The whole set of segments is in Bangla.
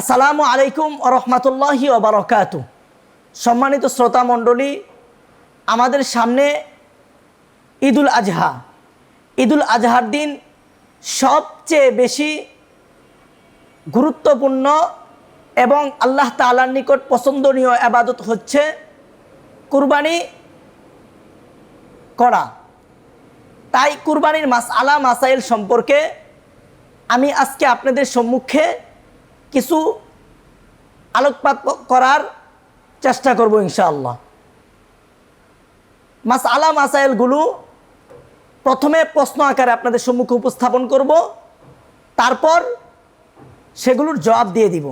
আসসালামু আলাইকুম রহমতুল্লাহি ওবরকাত সম্মানিত শ্রোতা মণ্ডলী, আমাদের সামনে ঈদুল আজহা। ঈদুল আজহার দিন সবচেয়ে বেশি গুরুত্বপূর্ণ এবং আল্লাহ তালার নিকট পছন্দনীয় আবাদত হচ্ছে কুরবানি করা। তাই কুরবানির মাস আলা মাসাইল সম্পর্কে আমি আজকে আপনাদের সম্মুখে কিছু আলোকপাত করার চেষ্টা করব ইনশাআল্লাহ। মাস আলা মাসাইলগুলো প্রথমে প্রশ্ন আকারে আপনাদের সম্মুখে উপস্থাপন করব, তারপর সেগুলোর জবাব দিয়ে দিব।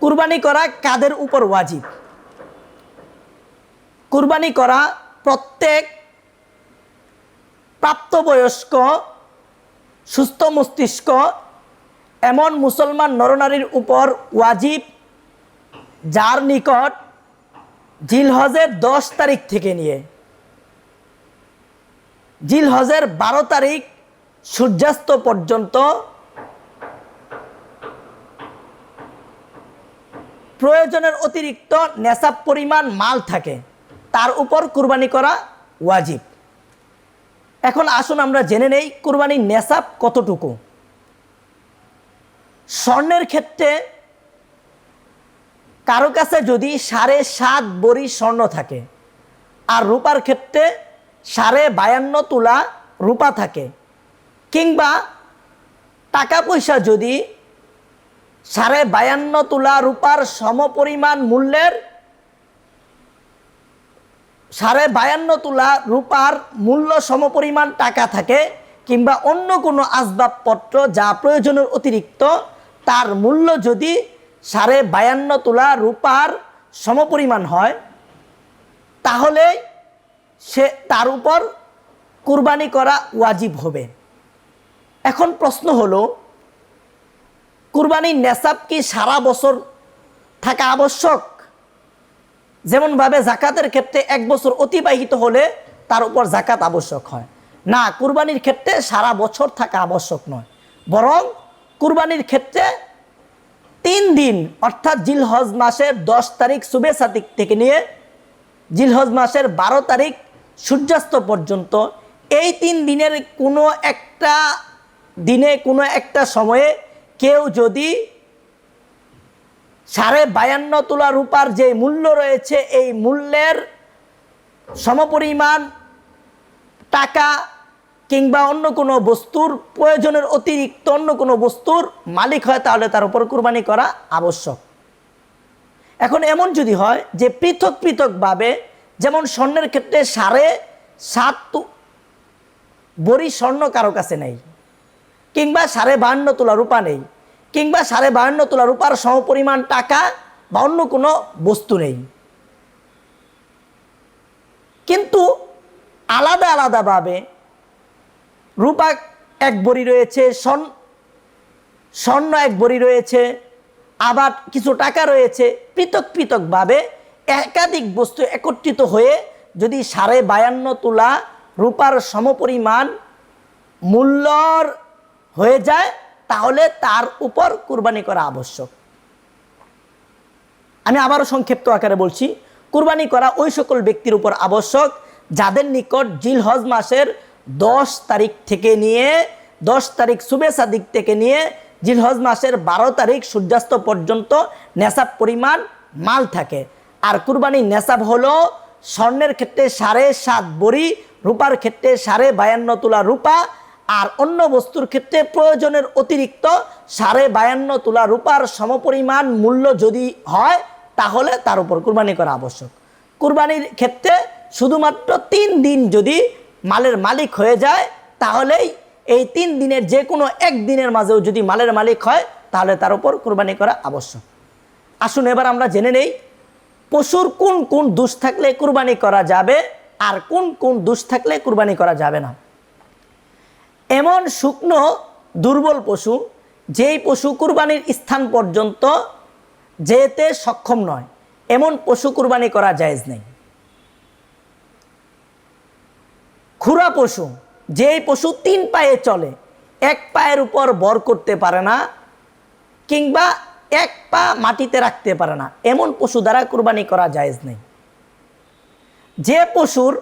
কুরবানি করা কাদের উপর ওয়াজিব? কুরবানি করা প্রত্যেক প্রাপ্তবয়স্ক, সুস্থ মস্তিষ্ক এমন মুসলমান নরনারীর উপর ওয়াজিব, যার নিকট জিলহজের দশ তারিখ থেকে নিয়ে। জিলহজের বারো তারিখ সূর্যাস্ত পর্যন্ত প্রয়োজনের অতিরিক্ত নেশাব পরিমাণ মাল থাকে, তার উপর কুরবানি করা ওয়াজিব। এখন আসুন আমরা জেনে নেই কুরবানির নেশাব কতটুকু। স্বর্ণের ক্ষেত্রে কারও কাছে যদি সাড়ে সাত বড়ি স্বর্ণ থাকে, আর রূপার ক্ষেত্রে সাড়ে বায়ান্ন তোলা রূপা থাকে, কিংবা টাকা পয়সা যদি সাড়ে বায়ান্ন তোলা রূপার সমপরিমাণ মূল্যের সাড়ে বায়ান্ন তোলা রূপার মূল্য সমপরিমাণ টাকা থাকে, কিংবা অন্য কোনো আসবাবপত্র যা প্রয়োজনের অতিরিক্ত তার মূল্য যদি সাড়ে বায়ান্ন তোলা রূপার সমপরিমাণ হয়, তাহলে সে তার উপর কুরবানি করা ওয়াজিব হবে। এখন প্রশ্ন হলো, কুরবানির নেশাব কি সারা বছর থাকা আবশ্যক? যেমনভাবে জাকাতের ক্ষেত্রে এক বছর অতিবাহিত হলে তার উপর জাকাত আবশ্যক হয়। না, কুরবানির ক্ষেত্রে সারা বছর থাকা আবশ্যক নয়, বরং কুরবানির ক্ষেত্রে তিন দিন, অর্থাৎ জিলহজ মাসের দশ তারিখ শুভে সাতিক থেকে নিয়ে জিলহজ মাসের বারো তারিখ সূর্যাস্ত পর্যন্ত এই তিন দিনের কোনো একটা দিনে, কোনো একটা সময়ে কেউ যদি সাড়ে বায়ান্ন তোলা রূপার যে মূল্য রয়েছে, এই মূল্যের সমপরিমাণ টাকা কিংবা অন্য কোনো বস্তুর প্রয়োজনের অতিরিক্ত অন্য কোনো বস্তুর মালিক হয়, তাহলে তার উপর কুরবানি করা আবশ্যক। এখন এমন যদি হয় যে পৃথক পৃথকভাবে যেমন স্বর্ণের ক্ষেত্রে সাড়ে সাত বড়ি স্বর্ণ কারও কাছে নেই, কিংবা সাড়ে বাহান্ন তোলা রূপা নেই, কিংবা সাড়ে বাহান্ন তোলা রূপার সমপরিমাণ টাকা বা অন্য কোনো বস্তু নেই। কিন্তু আলাদা আলাদাভাবে রূপা এক বড়ি রয়েছে, স্বর্ণ স্বর্ণ এক বড়ি রয়েছে, আবার কিছু টাকা রয়েছে। পৃথক পৃথকভাবে একাধিক বস্তু একত্রিত হয়ে যদি সাড়ে বায়ান্ন তোলা রূপার সমপরিমাণ মূল্যর হয়ে যায়, তাহলে তার উপর কুরবানি করা আবশ্যক। আমি আবারও সংক্ষিপ্ত আকারে বলছি, কুরবানি করা ওই সকল ব্যক্তির উপর আবশ্যক যাদের নিকট জিল হজ মাসের দশ তারিখ থেকে নিয়ে, দশ তারিখ শুভে সাদিক থেকে নিয়ে জিলহজ মাসের বারো তারিখ সূর্যাস্ত পর্যন্ত নেশাব পরিমাণ মাল থাকে। আর কুরবানি নেশাব হলো স্বর্ণের ক্ষেত্রে সাড়ে সাত বড়ি, রূপার ক্ষেত্রে সাড়ে বায়ান্ন তোলা রূপা, আর অন্য বস্তুর ক্ষেত্রে প্রয়োজনের অতিরিক্ত সাড়ে বায়ান্ন তোলা রূপার সমপরিমাণ মূল্য যদি হয়, তাহলে তার উপর কুরবানি করা আবশ্যক। কুরবানির ক্ষেত্রে শুধুমাত্র তিন দিন যদি মালের মালিক হয়ে যায়, তাহলেই এই তিন দিনের যে কোনো এক দিনের মাঝেও যদি মালের মালিক হয়, তাহলে তার উপর কুরবানি করা আবশ্যক। আসুন এবার আমরা জেনে নেই, পশুর কোন কোন দোষ থাকলে কুরবানি করা যাবে আর কোন কোন দোষ থাকলে কুরবানি করা যাবে না। এমন শুকনো, দুর্বল পশু, যেই পশু কুরবানির স্থান পর্যন্ত যেতে সক্ষম নয়, এমন পশু কুরবানি করা জায়েজ নেই। খুরা পশু, যেই পশু তিন পায়ে চলে, এক পায়ের উপর বর করতে পারে না কিংবা এক পা মাটিতে রাখতে পারে না, এমন পশু দ্বারা কুরবানি করা জায়েজ নেই। যে পশুর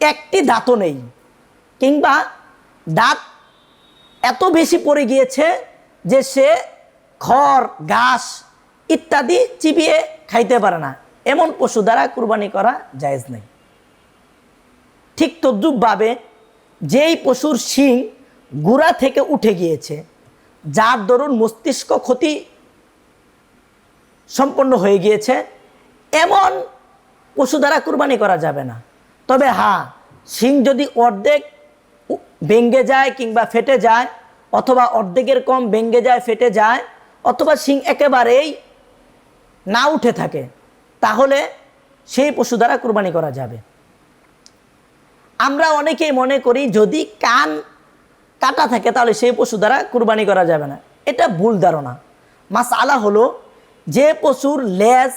একটি দাঁতও নেই কিংবা দাঁত এত বেশি পড়ে গিয়েছে যে সে খড়, ঘাস ইত্যাদি চিবিয়ে খাইতে পারে না, এমন পশু দ্বারা কুরবানি করা জায়েজ নেই। ঠিক তদ্রুপভাবে যেই পশুর শিং গুড়া থেকে উঠে গিয়েছে, যার দরুন মস্তিষ্ক ক্ষতি সম্পন্ন হয়ে গিয়েছে, এমন পশু দ্বারা কুরবানি করা যাবে না। তবে হ্যাঁ শিং যদি অর্ধেক ভেঙ্গে যায় কিংবা ফেটে যায়, অথবা অর্ধেকের কম ভেঙ্গে যায়, ফেটে যায়, অথবা শিং একেবারেই না উঠে থাকে, তাহলে সেই পশু দ্বারা কুরবানি করা যাবে। আমরা অনেকেই মনে করি যদি কান কাটা থাকে তাহলে সেই পশু দ্বারা কুরবানি করা যাবে না। এটা ভুল ধারণা। মাস আলা হলো যে পশুর লেজ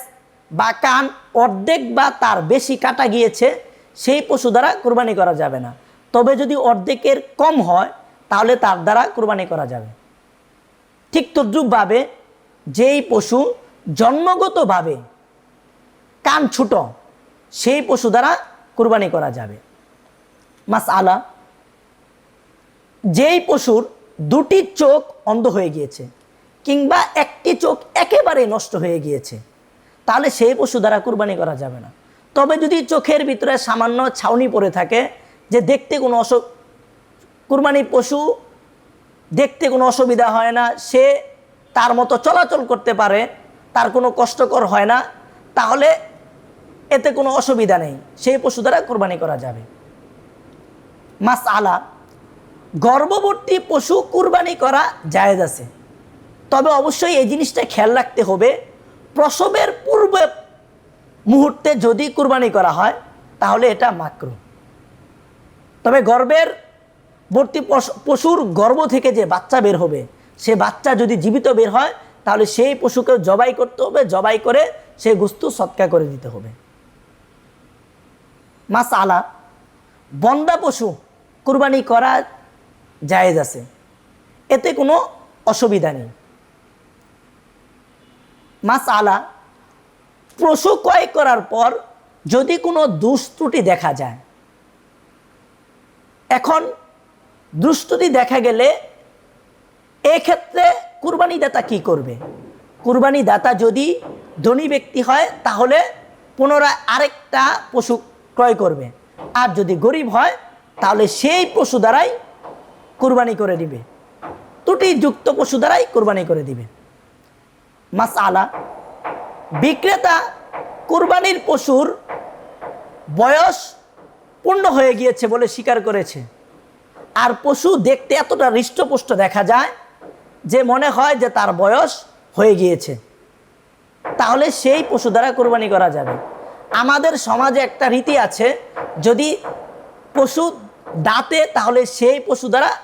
বা কান অর্ধেক বা তার বেশি কাটা গিয়েছে, সেই পশু দ্বারা কুরবানি করা যাবে না। তবে যদি অর্ধেকের কম হয়, তাহলে তার দ্বারা কুরবানি করা যাবে। ঠিক তদ্রুপভাবে যেই পশু জন্মগতভাবে কান ছোট, সেই পশু দ্বারা কুরবানি করা যাবে। মাস আলা যেই পশুর দুটি চোখ অন্ধ হয়ে গিয়েছে কিংবা একটি চোখ একেবারে নষ্ট হয়ে গিয়েছে, তাহলে সেই পশু দ্বারা কুরবানি করা যাবে না। তবে যদি চোখের ভিতরে সামান্য ছাউনি পড়ে থাকে যে দেখতে কোনো অস কুরবানি পশু দেখতে কোনো অসুবিধা হয় না, সে তার মতো চলাচল করতে পারে, তার কোনো কষ্টকর হয় না, তাহলে এতে কোনো অসুবিধা নেই। সেই পশু দ্বারা কোরবানি করা যাবে। মাস আলা গর্ভবর্তী পশু কুরবানি করা জায়েজ আছে। তবে অবশ্যই এই জিনিসটা খেয়াল রাখতে হবে, প্রসবের পূর্বে মুহূর্তে যদি কুরবানি করা হয়, তাহলে এটা মাকরু। তবে গর্ভের বর্তী পশুর গর্ভ থেকে যে বাচ্চা বের হবে, সে বাচ্চা যদি জীবিত বের হয়, তাহলে সেই পশুকে জবাই করতে হবে, জবাই করে সেই গুস্তু সৎকা করে দিতে হবে। মাস আলা বন্দা পশু কুরবানি করা জায়েজ আছে। এতে কোনো অসুবিধা নেই। মাস আলা পশু ক্রয় করার পর যদি কোনো দুষ্টুটি দেখা যায়, এখন দুষ্ত্রুটি দেখা গেলে এক্ষেত্রে কুরবানি দাতা কি করবে? কুরবানি দাতা যদি ধনী ব্যক্তি হয়, তাহলে পুনরায় আরেকটা পশু ক্রয় করবে। আর যদি গরিব হয় তাহলে সেই পশু দ্বারাই কুরবানি করে দিবে। ত্রুটিযুক্ত পশু দ্বারাই কোরবানি করে দিবে। মাস আলা বিক্রেতা কুরবানির পশুর বয়স পূর্ণ হয়ে গিয়েছে বলে স্বীকার করেছে। আর পশু দেখতে এতটা হৃষ্টপুষ্ট দেখা যায় যে মনে হয় যে তার বয়স হয়ে গিয়েছে। তাহলে সেই পশু দ্বারা কোরবানি করা যাবে। আমাদের সমাজে একটা রীতি আছে, যদি পশু দাঁতে, তাহলে সেই পশু দ্বারা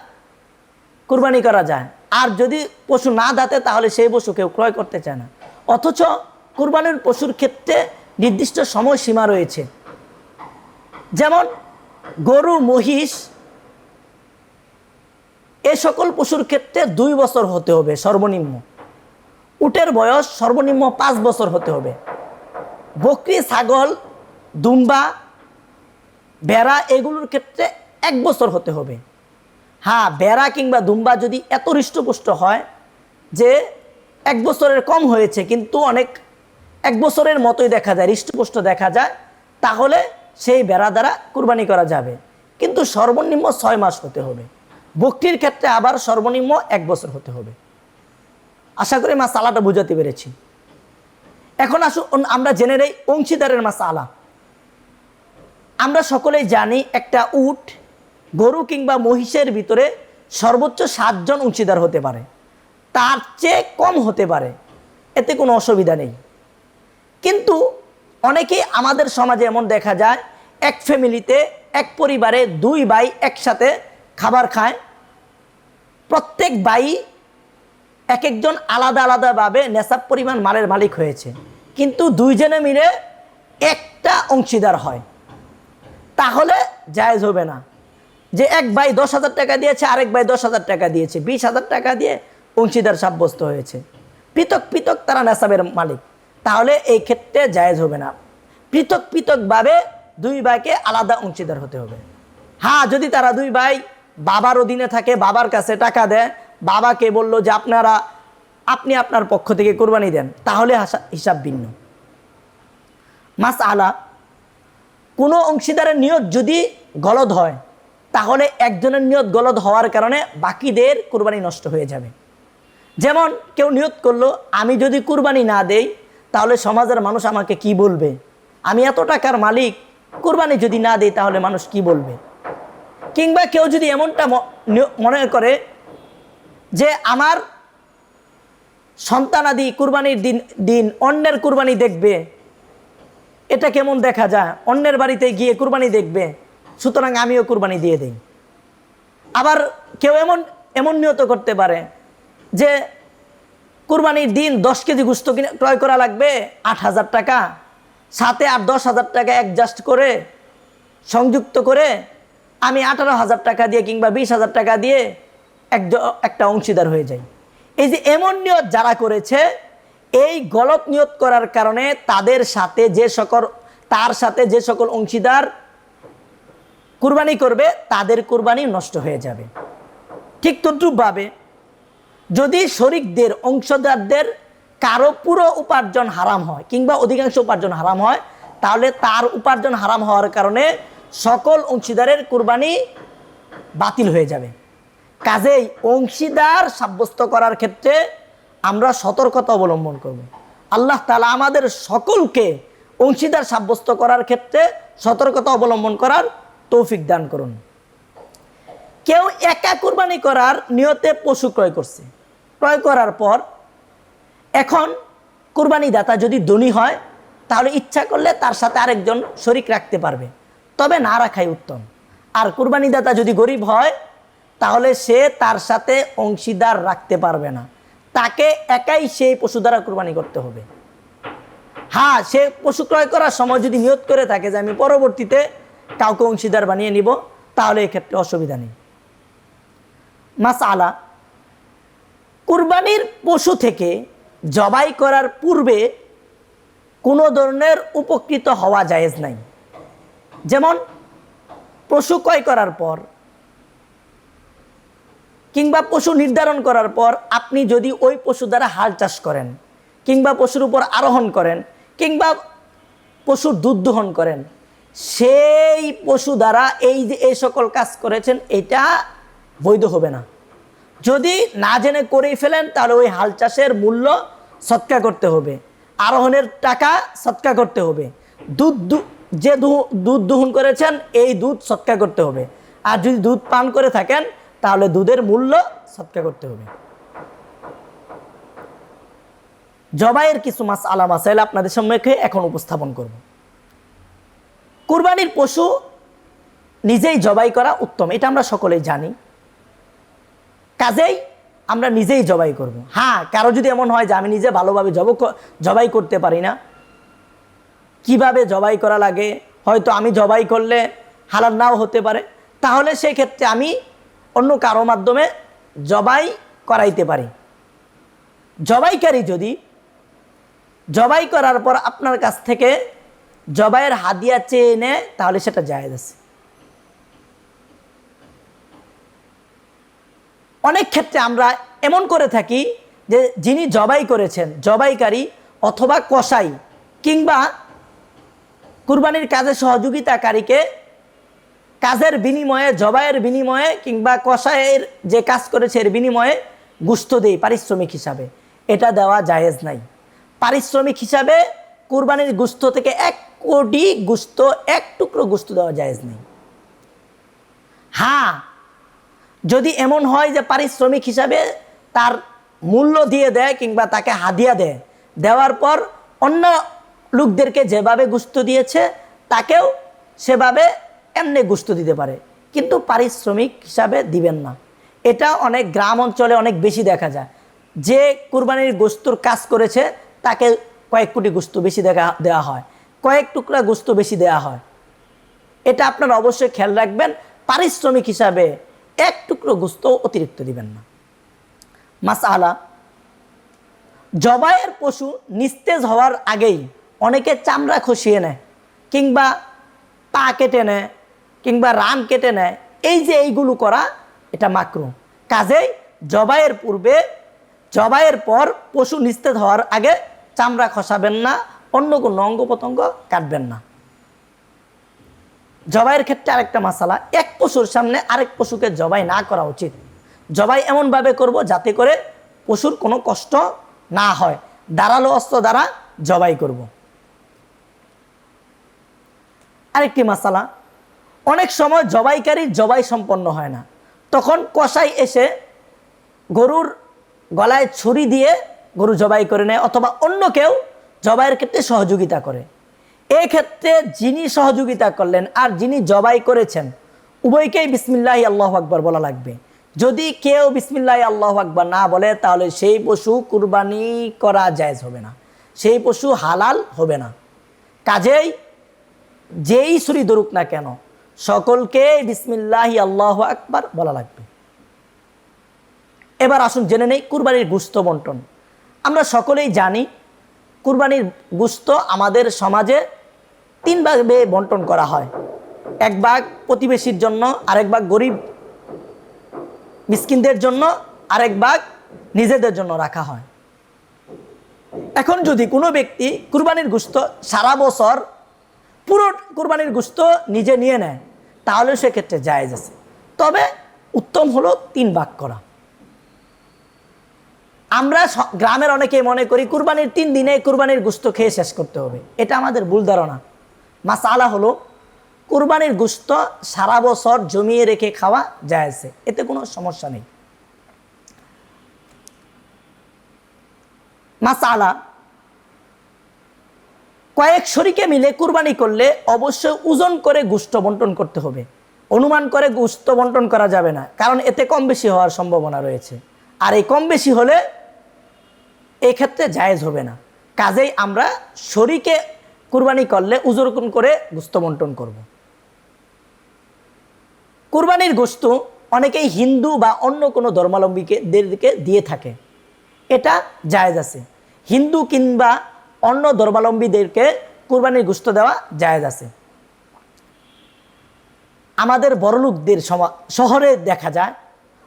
কুরবানি করা যায়। আর যদি পশু না দাঁতে, তাহলে সেই পশু কেউ ক্রয় করতে চায় না। অথচ কুরবানির পশুর ক্ষেত্রে নির্দিষ্ট সময়সীমা রয়েছে। যেমন গরু, মহিষ, এ সকল পশুর ক্ষেত্রে দুই বছর হতে হবে সর্বনিম্ন। উটের বয়স সর্বনিম্ন পাঁচ বছর হতে হবে। বকরি, ছাগল, দুম্বা বেড়া এগুলোর ক্ষেত্রে এক বছর হতে হবে। হ্যাঁ বেড়া কিংবা দুম্বা যদি এত হৃষ্টপুষ্ট হয় যে এক বছরের কম হয়েছে, কিন্তু অনেক এক বছরের মতোই দেখা যায়, হৃষ্টপুষ্ট দেখা যায়, তাহলে সেই বেড়া দ্বারা কুরবানি করা যাবে। কিন্তু সর্বনিম্ন ছয় মাস হতে হবে। বকরির ক্ষেত্রে আবার সর্বনিম্ন এক বছর হতে হবে। আশা করি মা সালাটা বুঝাতে পেরেছি। এখন আসুন আমরা জেনে নেই অংশীদারের মা সালা আমরা সকলেই জানি একটা উট গরু কিংবা মহিষের ভিতরে সর্বোচ্চ সাতজন অংশীদার হতে পারে। তার চেয়ে কম হতে পারে। এতে কোনো অসুবিধা নেই। কিন্তু অনেকেই আমাদের সমাজে এমন দেখা যায়, এক ফ্যামিলিতে এক পরিবারে দুই ভাই একসাথে খাবার খায়। প্রত্যেক ভাই এক একজন আলাদা আলাদাভাবে নেশাব পরিমাণ মালের মালিক হয়েছে। কিন্তু দুইজনে মিলে একটা অংশীদার হয়। তাহলে জায়েজ হবে না। যে এক ভাই দশ হাজার টাকা দিয়েছে, আরেক ভাই দশ হাজার টাকা দিয়েছে। বিশ হাজার টাকা দিয়ে অংশীদার সাব্যস্ত হয়েছে। পৃথক পৃথক তারা নেশাবের মালিক। তাহলে এই ক্ষেত্রে জায়েজ হবে না। পৃথক পৃথকভাবে দুই ভাইকে আলাদা অংশীদার হতে হবে। হ্যাঁ যদি তারা দুই ভাই বাবার অধীনে থাকে, বাবার কাছে টাকা দেয়, বাবাকে বলল যে আপনারা, আপনি আপনার পক্ষ থেকে কোরবানি দেন, তাহলে হিসাব ভিন্ন। মাস আলা কোনো অংশীদারের নিয়ত যদি গলদ হয় তাহলে একজনের নিয়ত গলদ হওয়ার কারণে বাকিদের কুরবানি নষ্ট হয়ে যাবে। যেমন কেউ নিয়ত করল, আমি যদি কুরবানি না দেই, তাহলে সমাজের মানুষ আমাকে কি বলবে? আমি এত টাকার মালিক, কুরবানি যদি না দেই, তাহলে মানুষ কি বলবে? কিংবা কেউ যদি এমনটা মনে করে যে আমার সন্তানাদি কুরবানির দিন দিন অন্যের কুরবানি দেখবে, এটা কেমন দেখা যায়? অন্যের বাড়িতে গিয়ে কুরবানি দেখবে। সুতরাং আমিও কুরবানি দিয়ে দিই। আবার কেউ এমন এমন নিয়ত করতে পারে যে কুরবানির দিন দশ কেজি গুস্ত কিনে, ক্রয় করা লাগবে আট হাজার টাকা, সাথে আর দশ হাজার টাকা অ্যাডজাস্ট করে, সংযুক্ত করে আমি আঠারো হাজার টাকা দিয়ে কিংবা বিশ হাজার টাকা দিয়ে একজ- একটা অংশীদার হয়ে যাই। এই যে এমন নিয়ত যারা করেছে, এই গলত নিয়ত করার কারণে তাদের সাথে যে সকল, তার সাথে যে সকল অংশীদার কুরবানি করবে, তাদের কুরবানি নষ্ট হয়ে যাবে। ঠিক তদ্রুপভাবে যদি শরিকদের, অংশদারদের কারও পুরো উপার্জন হারাম হয়, কিংবা অধিকাংশ উপার্জন হারাম হয়, তাহলে তার উপার্জন হারাম হওয়ার কারণে সকল অংশীদারের কুরবানি বাতিল হয়ে যাবে। কাজেই অংশীদার সাব্যস্ত করার ক্ষেত্রে আমরা সতর্কতা অবলম্বন করব। আল্লাহ তালা আমাদের সকলকে অংশীদার সাব্যস্ত করার ক্ষেত্রে সতর্কতা অবলম্বন করার তৌফিক দান করুন। কেউ একা কুরবানি করার নিয়তে পশু ক্রয় করছে। ক্রয় করার পর এখন কুরবানি দাতা যদি ধনী হয়, তাহলে ইচ্ছা করলে তার সাথে আরেকজন শরিক রাখতে পারবে। তবে না রাখাই উত্তম। আর কুরবানি দাতা যদি গরিব হয়, তাহলে সে তার সাথে অংশীদার রাখতে পারবে না। তাকে একাই সেই পশু দ্বারা কুরবানি করতে হবে। হ্যাঁ সে পশু ক্রয় করার সময় যদি নিয়ত করে থাকে যে আমি পরবর্তীতে কাউকে অংশীদার বানিয়ে নিব, তাহলে এক্ষেত্রে অসুবিধা নেই। মাস আলা কুরবানির পশু থেকে জবাই করার পূর্বে কোনো ধরনের উপকৃত হওয়া জায়েজ নাই। যেমন, পশু ক্রয় করার পর কিংবা পশু নির্ধারণ করার পর আপনি যদি ওই পশু দ্বারা হাল চাষ করেন, কিংবা পশুর উপর আরোহণ করেন, কিংবা পশুর দুধ দোহন করেন সেই পশু দ্বারা এই যে এই সকল কাজ করেছেন, এটা বৈধ হবে না। যদি না জেনে করেই ফেলেন, তাহলে ওই হাল চাষের মূল্য সৎকা করতে হবে। আরোহণের টাকা সৎকা করতে হবে। দুধ যে দুধ দহন করেছেন, এই দুধ সৎকা করতে হবে। আর যদি দুধ পান করে থাকেন, তাহলে দুধের মূল্য সৎকা করতে হবে। জবাইয়ের কিছু মাস আলা মাসাইল আপনাদের সম্মুখে এখন উপস্থাপন করব। কুরবানির পশু নিজেই জবাই করা উত্তম, এটা আমরা সকলেই জানি। কাজেই আমরা নিজেই জবাই করব। হ্যাঁ কারও যদি এমন হয় যে আমি নিজে ভালোভাবে জব জবাই করতে পারি না, কীভাবে জবাই করা লাগে? হয়তো আমি জবাই করলে হালাল নাও হতে পারে। তাহলে সেই ক্ষেত্রে আমি অন্য কারও মাধ্যমে জবাই করাইতে পারি। জবাইকারী যদি জবাই করার পর আপনার কাছ থেকে জবাইয়ের হাদিয়া চেয়ে নেয় তাহলে সেটা জায়েজ আছে। অনেক ক্ষেত্রে আমরা এমন করে থাকি যে যিনি জবাই করেছেন, জবাইকারী অথবা কসাই, কিংবা কুরবানির কাজে সহযোগিতাকারীকে কাজের বিনিময়ে, জবাইয়ের বিনিময়ে, কিংবা কসাইয়ের যে কাজ করেছে এর বিনিময়ে গুস্ত দেই পারিশ্রমিক হিসাবে। এটা দেওয়া জায়েজ নাই। পারিশ্রমিক হিসাবে কুরবানির গুস্ত থেকে এক কোটি গুস্ত, এক টুকরো গুস্ত দেওয়া জায়েজ নেই। হ্যাঁ যদি এমন হয় যে পারিশ্রমিক হিসাবে তার মূল্য দিয়ে দেয় কিংবা তাকে হাদিয়া দেয়, দেওয়ার পর অন্য লোকদেরকে যেভাবে গুস্ত দিয়েছে, তাকেও সেভাবে এমনি গুস্ত দিতে পারে। কিন্তু পারিশ্রমিক হিসাবে দিবেন না। এটা অনেক গ্রাম অঞ্চলে অনেক বেশি দেখা যায়। যে কুরবানির গোস্তুর কাজ করেছে, তাকে কয়েক কোটি গোস্ত বেশি দেখা দেওয়া হয়। কয়েক টুকরা গোস্ত বেশি দেওয়া হয়। এটা আপনারা অবশ্যই খেয়াল রাখবেন, পারিশ্রমিক হিসাবে এক টুকরো গোস্ত অতিরিক্ত দিবেন না। মাস আলা জবাইয়ের পশু নিস্তেজ হওয়ার আগেই অনেকে চামড়া খসিয়ে নেয়, কিংবা পা কেটে নেয়, কিংবা রান কেটে নেয়। এই যে এইগুলো করা, এটা মাকরু। কাজেই জবাইয়ের পূর্বে, জবাইয়ের পর পশু নিস্তেজ হওয়ার আগে চামড়া খসাবেন না অন্য কোনো অঙ্গ প্রত্যঙ্গ কাটবেন না। জবাইয়ের ক্ষেত্রে আরেকটা মশালা এক পশুর সামনে আরেক পশুকে জবাই না করা উচিত। জবাই এমনভাবে করব যাতে করে পশুর কোনো কষ্ট না হয়। দাঁড়াল অস্ত্র দ্বারা জবাই করব। আরেকটি মশালা অনেক সময় জবাইকারী জবাই সম্পন্ন হয় না। তখন কষাই এসে গরুর গলায় ছুরি দিয়ে গরু জবাই করে নেয় অথবা অন্য কেউ জবাইয়ের ক্ষেত্রে সহযোগিতা করে। এই ক্ষেত্রে যিনি সহযোগিতা করলেন আর যিনি জবাই করেছেন, উভয়কেই বিসমিল্লাহ আল্লাহ আকবর বলা লাগবে। যদি কেউ বিসমিল্লাহ আল্লাহ আকবর না বলে, তাহলে সেই পশু কুরবানি করা জায়জ হবে না। সেই পশু হালাল হবে না। কাজেই যেই ছুরি ধরুক না কেন সকলকে বিসমিল্লাহ আল্লাহ আকবার বলা লাগবে। এবার আসুন জেনে নেই কুরবানির গুস্ত বন্টন। আমরা সকলেই জানি কুরবানির গুস্ত আমাদের সমাজে তিন ভাগে বন্টন করা হয়। এক ভাগ প্রতিবেশীর জন্য, আরেক ভাগ গরিব মিসকিনদের জন্য, আরেক ভাগ নিজেদের জন্য রাখা হয়। এখন যদি কোনো ব্যক্তি কুরবানির গুস্ত সারা বছর পুরো কুরবানির গুস্ত নিজে নিয়ে নেয়, তাহলে সেক্ষেত্রে জায়েজ আছে। তবে উত্তম হলো তিন ভাগ করা। আমরা গ্রামের অনেকে মনে করি কুরবানির তিন দিনে কুরবানির গুস্ত খেয়ে শেষ করতে হবে। এটা আমাদের ভুল ধারণা। মাসালা হলো, কুরবানির গুস্ত সারা বছর জমিয়ে রেখে খাওয়া যায়ছে এতে কোনো সমস্যা নেই। মাসালা, কয়েক শরীকে মিলে কুরবানি করলে অবশ্যই ওজন করে গুস্ত বন্টন করতে হবে। অনুমান করে গুস্ত বন্টন করা যাবে না, কারণ এতে কম বেশি হওয়ার সম্ভাবনা রয়েছে। আর এই কম বেশি হলে এই ক্ষেত্রে জায়েজ হবে না। কাজেই আমরা শরীকে কুরবানি করলে উজরকুন করে গুস্ত বন্টন করব। কুরবানির গোস্ত অনেকেই হিন্দু বা অন্য কোনো ধর্মাবলম্বীকে দেরকে দিয়ে থাকে। এটা জায়েজ আছে। হিন্দু কিংবা অন্য ধর্মাবলম্বীদেরকে কুরবানির গোস্ত দেওয়া জায়েজ আছে। আমাদের বড়লোকদের শহরে দেখা যায়,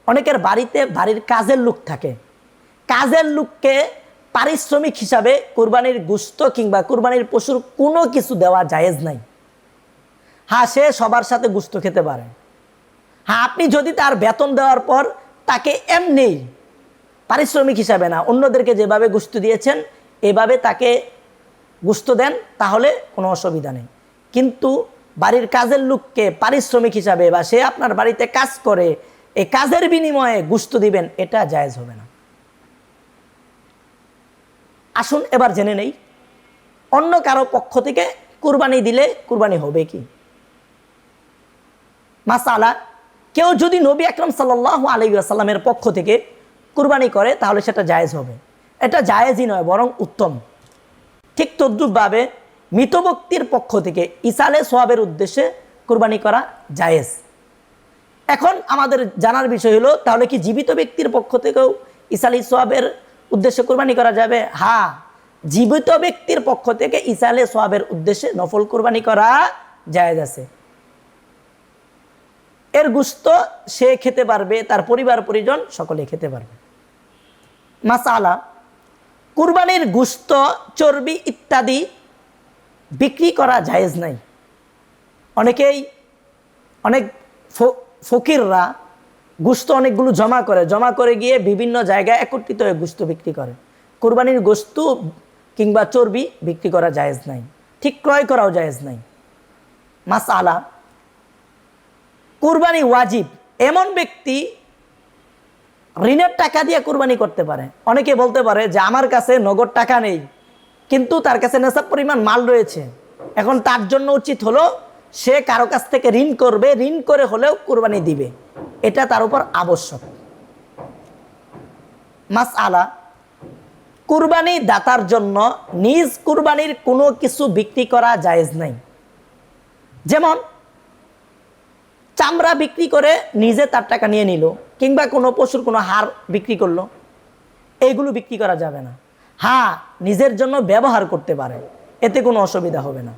অনেকের বাড়িতে বাড়ির কাজের লোক থাকে। কাজের লোককে পারিশ্রমিক হিসাবে কুরবানির গুস্ত কিংবা কুরবানির পশুর কোনো কিছু দেওয়া জায়েজ নাই। হ্যাঁ সে সবার সাথে গুস্ত খেতে পারে। হ্যাঁ আপনি যদি তার বেতন দেওয়ার পর তাকে এমনি পারিশ্রমিক হিসাবে না, অন্যদেরকে যেভাবে গুস্ত দিয়েছেন, এভাবে তাকে গুস্ত দেন, তাহলে কোনো অসুবিধা নেই। কিন্তু বাড়ির কাজের লোককে পারিশ্রমিক হিসাবে বা সে আপনার বাড়িতে কাজ করে এই কাজের বিনিময়ে গুস্ত দিবেন, এটা জায়েজ হবে না। আসুন, এবার জেনে নেই। অন্য কারও পক্ষ থেকে কুরবানি দিলে কুরবানি হবে কি? মাসালা, কেউ যদি নবী আকরম সাল্লাহ আলী আসাল্লামের পক্ষ থেকে কুরবানি করে, তাহলে সেটা জায়েজ হবে। এটা জায়েজই নয়, বরং উত্তম। ঠিক তদ্রুপভাবে মৃত ব্যক্তির পক্ষ থেকে ইসালে সোয়াবের উদ্দেশ্যে কুরবানি করা জায়েজ। এখন আমাদের জানার বিষয় হলো, তাহলে কি জীবিত ব্যক্তির পক্ষ থেকেও ইসালি সোয়াবের উদ্দেশ্যে কুরবানি করা যাবে। হা জীবিত ব্যক্তির পক্ষ থেকে ইসালে সোয়াবের উদ্দেশ্যে নফল কোরবানি করা জায়েজ আছে। এর গুস্ত সে খেতে পারবে, তার পরিবার, পরিজন সকলে খেতে পারবে। মাসালা, কুরবানির গুস্ত, চর্বি ইত্যাদি বিক্রি করা জায়েজ নাই। অনেকেই, অনেক ফকিররা গুস্ত অনেকগুলো জমা করে জমা করে গিয়ে বিভিন্ন জায়গায় একত্রিত হয়ে গুস্ত বিক্রি করে। কুরবানির গোস্ত কিংবা চর্বি বিক্রি করা জায়েজ নাই। ঠিক ক্রয় করাও জায়েজ নাই। মাস আলা কুরবানি ওয়াজিব। এমন ব্যক্তি ঋণের টাকা দিয়ে কোরবানি করতে পারে। অনেকে বলতে পারে যে, আমার কাছে নগদ টাকা নেই, কিন্তু তার কাছে নেশাব পরিমাণ মাল রয়েছে। এখন তার জন্য উচিত হলো, সে কারও কাছ থেকে ঋণ করবে, ঋণ করে হলেও কুরবানি দিবে। এটা তার উপর আবশ্যক। মাস আলা কুরবানি দাতার জন্য নিজ কুরবানির কোনো কিছু বিক্রি করা জায়েজ নাই। যেমন, চামড়া বিক্রি করে নিজে তার টাকা নিয়ে নিল, কিংবা কোনো পশুর কোনো হার বিক্রি করল এইগুলো বিক্রি করা যাবে না। হ্যাঁ নিজের জন্য ব্যবহার করতে পারে, এতে কোনো অসুবিধা হবে না।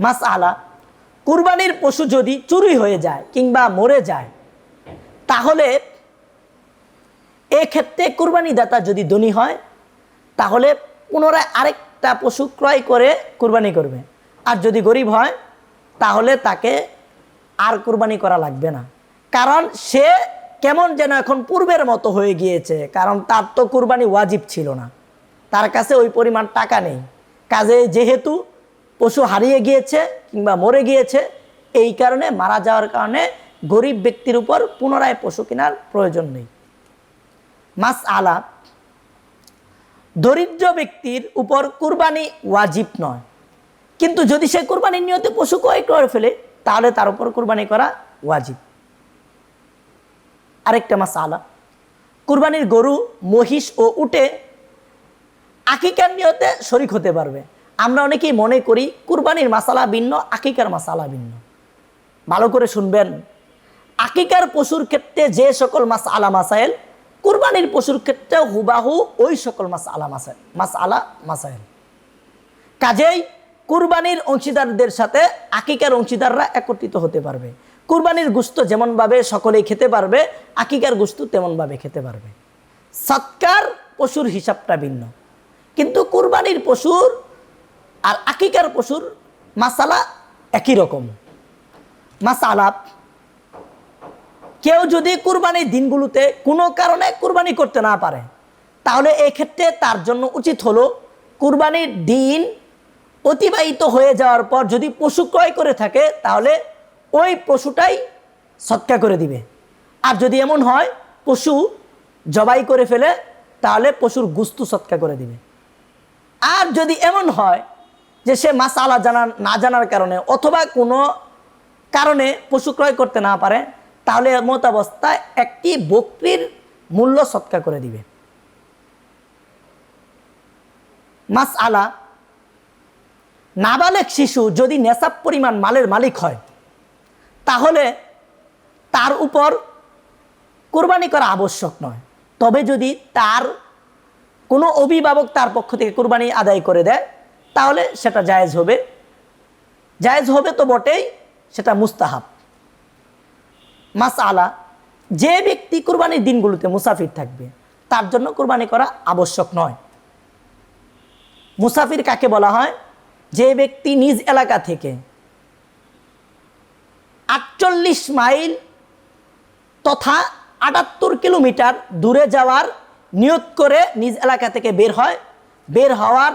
মাস আলা কুরবানির পশু যদি চুরি হয়ে যায়, কিংবা মরে যায় তাহলে এক্ষেত্রে কুরবানি দাতা যদি ধনী হয়, তাহলে পুনরায় আরেকটা পশু ক্রয় করে কুরবানি করবে। আর যদি গরিব হয়, তাহলে তাকে আর কুরবানি করা লাগবে না। কারণ সে কেমন যেন এখন পূর্বের মতো হয়ে গিয়েছে, কারণ তার তো কুরবানি ওয়াজিব ছিল না। তার কাছে ওই পরিমাণ টাকা নেই। কাজে যেহেতু পশু হারিয়ে গিয়েছে কিংবা মরে গিয়েছে, এই কারণে মারা যাওয়ার কারণে গরিব ব্যক্তির উপর পুনরায় পশু কেনার প্রয়োজন নেই। মাস আলা, দরিদ্র ব্যক্তির উপর কুরবানি ওয়াজিব নয়। কিন্তু যদি সে কুরবানির নিয়তে পশু ক্রয় করে ফেলে, তাহলে তার উপর কুরবানি করা ওয়াজিব। আরেকটা মাস আলা, কুরবানির গরু, মহিষ ও উটে আকিকার নিয়তে শরিক হতে পারবে। আমরা অনেকেই মনে করি কুরবানির মাসালা ভিন্ন, আকিকার মাসালা ভিন্ন। ভালো করে শুনবেন আকিকার পশুর ক্ষেত্রে যে সকল মাস আলা মাসাইল, কুরবানির পশুর ক্ষেত্রে হুবাহু ওই সকল মাস আলা মাসাইল, মাস আলা মাসাইল। কাজেই কুরবানির অংশীদারদের সাথে আকিকার অংশীদাররা একত্রিত হতে পারবে। কুরবানির গুস্ত যেমনভাবে সকলেই খেতে পারবে, আকিকার গুস্ত তেমনভাবে খেতে পারবে। সৎকার পশুর হিসাবটা ভিন্ন। কিন্তু কুরবানির পশুর আর আকিকার পশুর মাসালা একই রকম। মাসালা কেউ যদি কুরবানির দিনগুলোতে কোনো কারণে কুরবানি করতে না পারে, তাহলে এক্ষেত্রে তার জন্য উচিত হলো কুরবানির দিন অতিবাহিত হয়ে যাওয়ার পর যদি পশু ক্রয় করে থাকে, তাহলে ওই পশুটাই সৎকা করে দিবে। আর যদি এমন হয়, পশু জবাই করে ফেলে, তাহলে পশুর গুস্তু সৎকা করে দিবে। আর যদি এমন হয় যে সে মাসালা জানা না জানার কারণে অথবা কোনো কারণে পশু ক্রয় করতে না পারে তাহলে এমত অবস্থায় একটি বকরির মূল্য সৎকা করে দিবে। মাস আলা নাবালেক শিশু যদি নেশাব পরিমাণ মালের মালিক হয়, তাহলে তার উপর কোরবানি করা আবশ্যক নয়। তবে যদি তার কোনো অভিভাবক তার পক্ষ থেকে কোরবানি আদায় করে দেয়, তাহলে সেটা জায়েজ হবে। জায়েজ হবে তো বটেই, সেটা মুস্তাহাব। মাস আলা যে ব্যক্তি কোরবানির দিনগুলোতে মুসাফির থাকবে, তার জন্য কোরবানি করা আবশ্যক নয়। মুসাফির কাকে বলা হয়? যে ব্যক্তি নিজ এলাকা থেকে আটচল্লিশ মাইল তথা আটাত্তর কিলোমিটার দূরে যাওয়ার নিয়ত করে নিজ এলাকা থেকে বের হয়। বের হওয়ার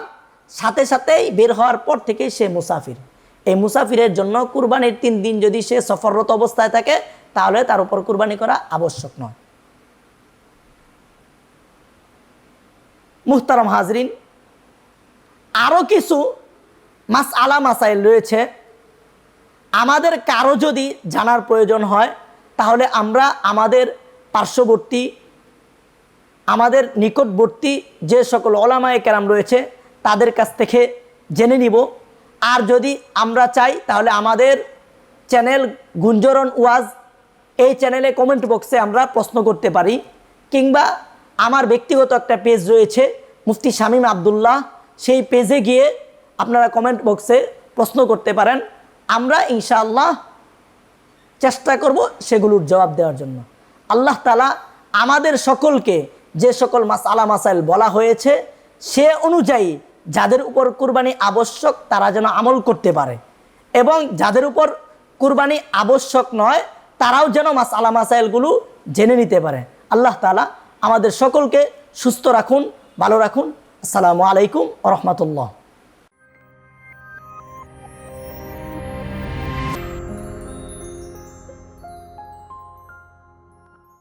সাথে সাথেই বের হওয়ার পর থেকে সে মুসাফির। এই মুসাফিরের জন্য কুরবানির তিন দিন যদি সে সফররত অবস্থায় থাকে তাহলে তার উপর কুরবানি করা আবশ্যক নয়। মুহতারাম হাজরিন আরও কিছু মাস আলা মাসাইল রয়েছে। আমাদের কারও যদি জানার প্রয়োজন হয়, তাহলে আমরা আমাদের পার্শ্ববর্তী, আমাদের নিকটবর্তী যে সকল ওলামায় কেরাম রয়েছে, তাদের কাছ থেকে জেনে নিব। আর যদি আমরা চাই, তাহলে আমাদের চ্যানেল গুঞ্জরন ওয়াজ এই চ্যানেলে কমেন্ট বক্সে আমরা প্রশ্ন করতে পারি কিংবা আমার ব্যক্তিগত একটা পেজ রয়েছে, মুফতি শামীম আবদুল্লাহ। সেই পেজে গিয়ে আপনারা কমেন্ট বক্সে প্রশ্ন করতে পারেন। আমরা ইনশাআল্লাহ চেষ্টা করব সেগুলোর জবাব দেওয়ার জন্য। আল্লাহ তালা আমাদের সকলকে যে সকল মাস আলা মাসাইল বলা হয়েছে, সে অনুযায়ী যাদের উপর কুরবানি আবশ্যক তারা যেন আমল করতে পারে। এবং যাদের উপর কুরবানি আবশ্যক নয় তারাও যেন মাস, আলা মাসাইলগুলো জেনে নিতে পারে। আল্লাহ তালা আমাদের সকলকে সুস্থ রাখুন, ভালো রাখুন। আসসালামু আলাইকুম রহমতুল্লাহ।